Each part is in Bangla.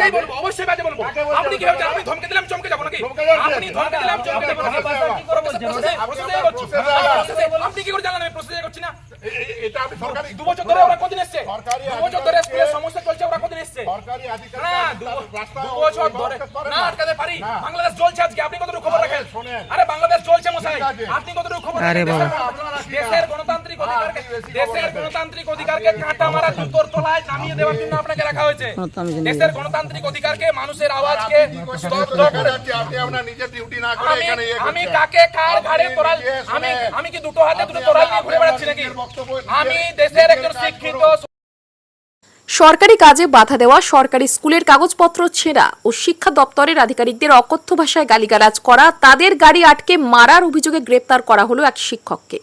বাজেই বলব? অবশ্যই বাজে বলব। আপনি কি ভাবছেন আমি ধমকে দিলাম চমকে যাব নাকি? আপনি ধমকে দিলাম চমকে যাব নাকি? আপনি কি করে জানলেন আমি প্রসেসে করছি না? এ- এ- এটা আপনি সরকারি দু বছর ধরে ওরা কদিন এসছে? দু বছর ধরে স্কুলের সমস্যা চলছে ওরা কদিন এসছে? সরকারি আধিকারিক না দু বছর ধরে। না। আটকাতে পারি। বাংলাদেশ চলছে আজকে। আপনি কতটুকু খবর রাখেন? আরে বাংলাদেশ চলছে মশাই। আপনি কতটুকু খবর রাখেন? দেশের- আপনারা কি দেশের গণতান্ত্রিক অধিকারকে আপনি বেশি খবর দেশের রাখেন। গণতান্ত্রিক অধিকারকে কাঁটা মারা জুতোর তলায় নামিয়ে দেওয়ার জন্য আপনাকে রাখা হয়েছে আমি দেশের গণতান্ত্রিক অধিকারকে মানুষের আওয়াজকে আপনি কি করছেন? স্তব্ধ করে যাচ্ছে আপনি আপনার নিজের ডিউটি না করে আমি এখানে ইয়ে আমি। কাকে কার ঘাড়ে তোরাল আমি আমি কি দুটো হাতে দুটো তোরাল নিয়ে ঘুরে বেড়াচ্ছি নাকি আমি দেশের একজন শিক্ষিত সরকারি কাজে বাধা দেওয়া সরকারি স্কুলের কাগজপত্র ছেঁড়া ও শিক্ষা দপ্তরের আধিকারিকদের অকথ্য ভাষায় গালিগালাজ করা তাদের গাড়ি আটকে মারার অভিযোগে গ্রেপ্তার করা হলো এক শিক্ষককে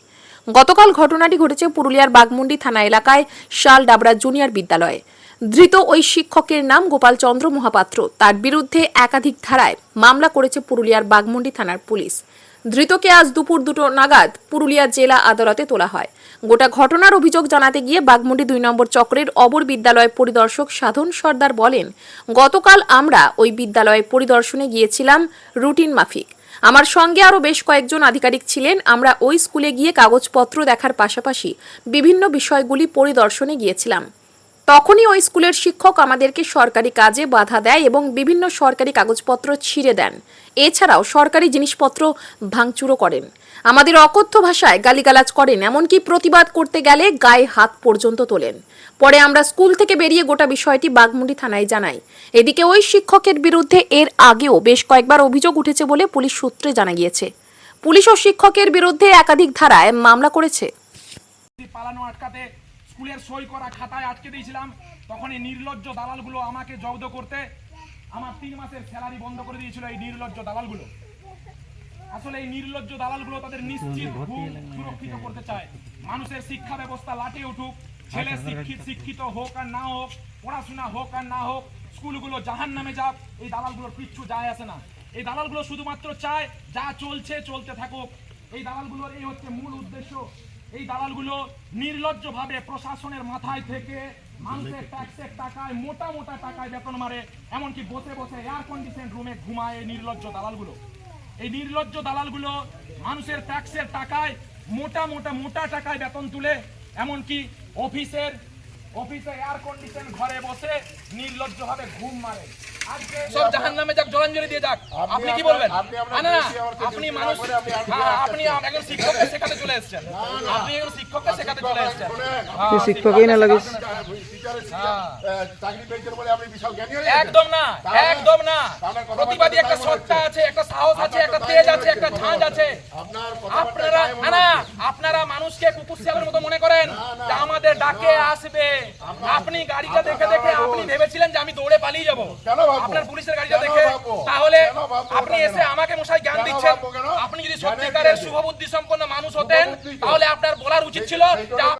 গতকাল ঘটনাটি ঘটেছে পুরুলিয়ার বাগমুন্ডি থানা এলাকায় শাল ডাবরা জুনিয়র বিদ্যালয়ে। ধৃত ওই শিক্ষকের নাম গোপাল চন্দ্র মহাপাত্র। তার বিরুদ্ধে একাধিক ধারায় মামলা করেছে পুরুলিয়ার বাগমুন্ডি থানার পুলিশ। ধৃতকে আজ দুপুর দুটো নাগাদ পুরুলিয়া জেলা আদালতে তোলা হয়। গোটা ঘটনার অভিযোগ জানাতে গিয়ে বাগমুন্ডি দুই নম্বর চক্রের অবর বিদ্যালয় পরিদর্শক সাধন সর্দার বলেন, গতকাল আমরা ওই বিদ্যালয়ে পরিদর্শনে গিয়েছিলাম রুটিন মাফিক। আমার সঙ্গে আরও বেশ কয়েকজন আধিকারিক ছিলেন। আমরা ওই স্কুলে গিয়ে কাগজপত্র দেখার পাশাপাশি বিভিন্ন বিষয়গুলি পরিদর্শনে গিয়েছিলাম। তখনই ওই স্কুলের শিক্ষক আমাদেরকে সরকারি কাজে বাধা দেয় এবং বিভিন্ন সরকারি কাগজপত্র ছিঁড়ে দেন। এছাড়াও সরকারি জিনিসপত্র ভাঙচুরো করেন। আমাদের অকথ্য ভাষায় গালিগালাজ করেন, এমনকি প্রতিবাদ করতে গেলে গায়ে হাত পর্যন্ত তোলেন। পরে আমরা স্কুল থেকে বেরিয়ে গোটা বিষয়টি বাগমুন্ডি থানায় জানাই। এদিকে ওই শিক্ষকের বিরুদ্ধে এর আগেও বেশ কয়েকবার অভিযোগ উঠেছে বলে পুলিশ সূত্রে জানা গিয়েছে। পুলিশ ও শিক্ষকের বিরুদ্ধে একাধিক ধারায় মামলা করেছে। পালানো আটকাতে স্কুলের সই করা খাতায় আটকে দিয়েছিলাম। তখন এই নির্লজ্জ দালালগুলো আমাকে জব্দ করতে আমার তিন মাসের স্যালারি বন্ধ করে দিয়েছিল এই নির্লজ্জ দালালগুলো। আসলে এই নির্লজ্জ দালালগুলো তাদের নিশ্চিত ঘুম সুরক্ষিত করতে চায়। মানুষের শিক্ষা ব্যবস্থা লাটে উঠুক ছেলে শিক্ষিত শিক্ষিত হোক আর না হোক পড়াশোনা হোক আর না হোক স্কুলগুলো জাহান নামে যাক এই দালালগুলোর কিচ্ছু যায় আসে না। এই দালালগুলো শুধুমাত্র চায় যা চলছে চলতে থাকুক। এই দালালগুলোর এই হচ্ছে মূল উদ্দেশ্য। এই দালালগুলো নির্লজ্জভাবে প্রশাসনের মাথায় থেকে মানুষের ট্যাক্সের টাকায় মোটা মোটা টাকায় বেতন মারে, এমনকি বসে বসে এয়ার কন্ডিশন রুমে ঘুমায় নির্লজ্জ দালালগুলো। এই নির্লজ্জ দালালগুলো মানুষের ট্যাক্সের টাকায় মোটা মোটা মোটা টাকায় বেতন তুলে, এমনকি অফিসের, অফিসে এয়ার কন্ডিশন ঘরে বসে নির্লজ্জভাবে ঘুম মারে। সব জাহান নামে যাক জলাঞ্জলি দিয়ে যাক। আপনি কি বলবেন? আপনি না, না, আপনি মানুষ আপনি হ্যাঁ, একজন শিক্ষককে শেখাতে চলে এসেছেন। আপনি একজন শিক্ষককে শেখাতে চলে এসেছেন। হ্যাঁ, তুই শিক্ষকই না লাগিস? টিচারের চাকরি পেয়েছেন বলে আপনি বিশাল জ্ঞানী হয়ে। একদম না একদম না। প্রতিবাদী একটা সত্তা আছে একটা সাহস আছে একটা তেজ আছে একটা ঝাঁজ আছে। আপনারা না আপনারা মানুষকে কুকুর শিয়ালের মতো মনে করেন আমাদের ডাকে আসবে। আপনি গাড়িটা দেখে দেখে আপনি ভেবেছিলেন যে আমি দৌড়ে পালিয়ে যাব? কেন আপনার পুলিশের গাড়িটা দেখে? তাহলে আপনি এসে আমাকে মশাই জ্ঞান দিচ্ছেন? আপনি যদি সত্যিকারের শুভ বুদ্ধি সম্পন্ন মানুষ হতেন তাহলে আপনার বলার উচিত ছিল